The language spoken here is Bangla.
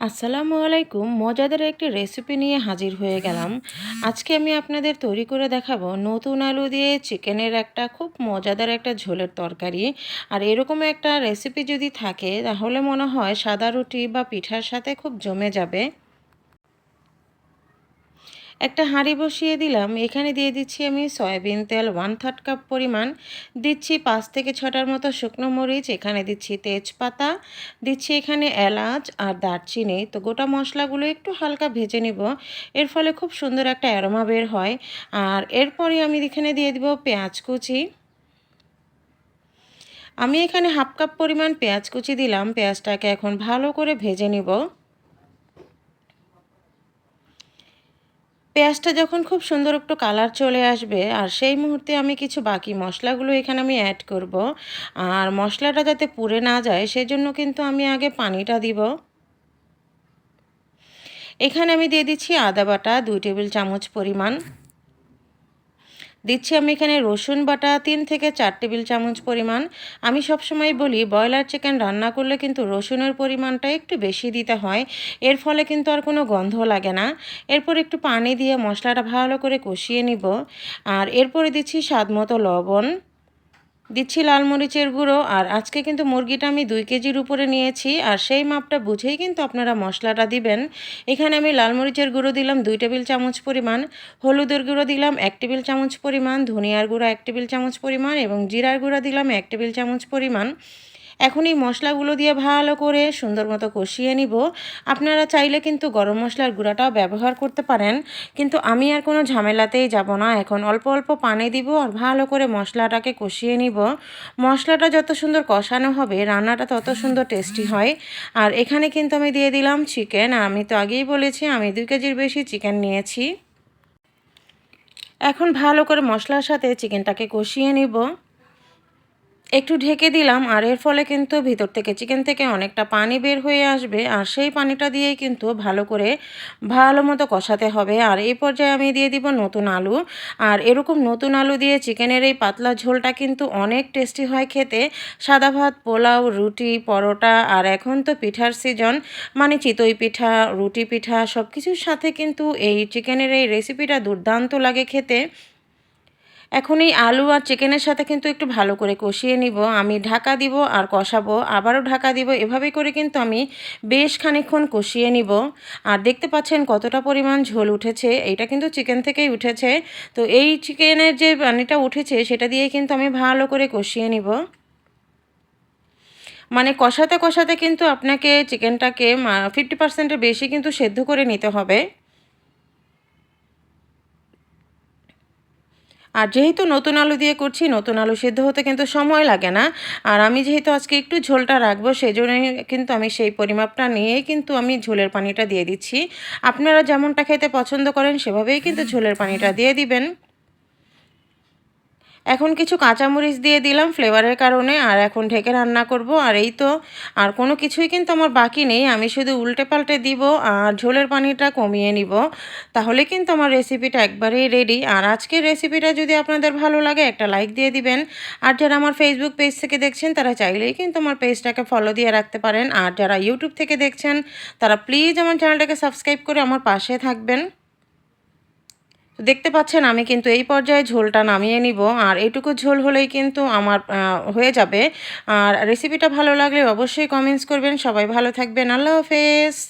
আসসালামু আলাইকুম। মজাদার একটি রেসিপি নিয়ে হাজির হয়ে গেলাম। আজকে আমি আপনাদের তৈরি করে দেখাবো নতুন আলু দিয়ে চিকেনের একটা খুব মজাদার একটা ঝোলের তরকারি। আর এরকম একটা রেসিপি যদি থাকে, তাহলে মনে হয় সাদা রুটি বা পিঠার সাথে খুব জমে যাবে। একটা হাঁড়ি বসিয়ে দিলাম। এখানে দিয়ে দিচ্ছি আমি সয়াবিন তেল ওয়ান থার্ড কাপ পরিমাণ। দিচ্ছি পাঁচ থেকে ছটার মতো শুকনো মরিচ, এখানে দিচ্ছি তেজপাতা। দিচ্ছি এখানে এলাচ আর দারচিনি। তো গোটা মশলাগুলো একটু হালকা ভেজে নিব। এর ফলে খুব সুন্দর একটা অ্যারোমা বের হয়। আর এরপরে আমি এখানে দিয়ে দিব পেঁয়াজ কুচি। আমি এখানে হাফ কাপ পরিমাণ পেঁয়াজ কুচি দিলাম। পেঁয়াজটাকে এখন ভালো করে ভেজে নিব। পেঁয়াজটা যখন খুব সুন্দর একটু কালার চলে আসবে, আর সেই মুহূর্তে আমি কিছু বাকি মশলাগুলো এখানে আমি অ্যাড করব। আর মশলাটা যাতে পুড়ে না যায়, সেজন্য কিন্তু আমি আগে পানিটা দিব। এখানে আমি দিয়ে দিচ্ছি আদা বাটা, দুই টেবিল চামচ পরিমাণ। দিচ্ছি আমি এখানে রসুন বাটা, তিন থেকে চার টেবিল চামচ পরিমাণ। আমি সবসময় বলি, ব্রয়লার চিকেন রান্না করলে কিন্তু রসুনের পরিমাণটা একটু বেশি দিতে হয়। এর ফলে কিন্তু আর কোনো গন্ধ লাগে না। এরপর একটু পানি দিয়ে মশলাটা ভালো করে কষিয়ে নিব। আর এরপরে দিচ্ছি স্বাদ মতো লবণ। দিচ্ছি লাল মরিচের গুঁড়ো, আর আজকে কিন্তু মুরগিটা আমি দুই কেজির উপরে নিয়েছি, আর সেই মাপটা বুঝেই কিন্তু আপনারা মশলাটা দিবেন। এখানে আমি লাল মরিচের গুঁড়ো দিলাম দুই টেবিল চামচ পরিমাণ, হলুদের গুঁড়ো দিলাম এক টেবিল চামচ পরিমাণ, ধনিয়ার গুঁড়ো এক টেবিল চামচ পরিমাণ, এবং জিরার গুঁড়ো দিলাম এক টেবিল চামচ পরিমাণ। এখন এই মশলাগুলো দিয়ে ভালো করে সুন্দর মতো কষিয়ে নিব। আপনারা চাইলে কিন্তু গরম মশলার গুঁড়াটাও ব্যবহার করতে পারেন। কিন্তু আমি আর কোনো ঝামেলাতেই যাব না। এখন অল্প অল্প পানি দিব আর ভালো করে মশলাটাকে কষিয়ে নিব। মশলাটা যত সুন্দর কষানো হবে, রান্নাটা তত সুন্দর টেস্টি হয়। আর এখানে কিন্তু আমি দিয়ে দিলাম চিকেন আমি তো আগেই বলেছি, আমি দুই কেজির বেশি চিকেন নিয়েছি। এখন ভালো করে মশলার সাথে চিকেনটাকে কষিয়ে নিব। একটু ঢেকে দিলাম, আর এর ফলে কিন্তু ভিতর থেকে চিকেন থেকে অনেকটা পানি বের হয়ে আসবে, আর সেই পানিটা দিয়েই কিন্তু ভালো করে ভালো মতো কষাতে হবে। আর এই পর্যায়ে আমি দিয়ে দিব নতুন আলু, আর এরকম নতুন আলু দিয়ে চিকেনের এই পাতলা ঝোলটা কিন্তু অনেক টেস্টি হয় খেতে। সাদা ভাত, পোলাও, রুটি, পরোটা, আর এখন তো পিঠার সিজন মানে চিতই পিঠা, রুটি পিঠা সব কিছুর সাথে কিন্তু এই চিকেনের এই রেসিপিটা দুর্দান্ত লাগে খেতে। এখন এই আলু আর চিকেনের সাথে কিন্তু একটু ভালো করে কষিয়ে নিব। আমি ঢাকা দিব আর কষাবো, আবারও ঢাকা দিব। এভাবে করে কিন্তু আমি বেশ খানিক্ষণ কষিয়ে নিব। আর দেখতে পাচ্ছেন কতটা পরিমাণ ঝোল উঠেছে। এইটা কিন্তু চিকেন থেকেই উঠেছে। তো এই চিকেনের যে পানিটা উঠেছে, সেটা দিয়ে কিন্তু আমি ভালো করে কষিয়ে নিব। মানে কষাতে কষাতে কিন্তু আপনাকে চিকেনটাকে ফিফটি পার্সেন্টের বেশি কিন্তু সেদ্ধ করে নিতে হবে। আর যেহেতু নতুন আলু দিয়ে করছি নতুন আলু সেদ্ধ হতে কিন্তু সময় লাগে না। আর আমি যেহেতু আজকে একটু ঝোলটা রাখব সেই জন্যই কিন্তু আমি সেই পরিমাপটা নিয়েই কিন্তু আমি ঝোলের পানিটা দিয়ে দিচ্ছি। আপনারা যেমনটা খেতে পছন্দ করেন সেভাবেই কিন্তু ঝোলের পানিটা দিয়ে দিবেন। এখন কিছু কাঁচামরিচ দিয়ে দিলাম ফ্লেভারের কারণে, আর এখন ঢেকে রান্না করব। আর এই তো, আর কোনো কিছুই কিন্তু আমার বাকি নেই। আমি শুধু উল্টে পাল্টে দিব আর ঝোলের পানিটা কমিয়ে নিব। তাহলে কিন্তু আমার রেসিপিটা একবারেই রেডি আর আজকের রেসিপিটা যদি আপনাদের ভালো লাগে, একটা লাইক দিয়ে দিবেন। আর যারা আমার ফেসবুক পেজ থেকে দেখছেন, তারা চাইলেই কিন্তু আমার পেজটাকে ফলো দিয়ে রাখতে পারেন। আর যারা ইউটিউব থেকে দেখছেন, তারা প্লিজ আমার চ্যানেলটাকে সাবস্ক্রাইব করে আমার পাশে থাকবেন। দেখতে পাচ্ছেন, আমি কিন্তু এই পর্যায়ে ঝোলটা নামিয়ে নিব। আর এটুকু ঝোল হলেই কিন্তু আমার হয়ে যাবে। আর রেসিপিটা ভালো লাগলে অবশ্যই কমেন্টস করবেন। সবাই ভালো থাকবেন। আল্লাহ হাফেজ।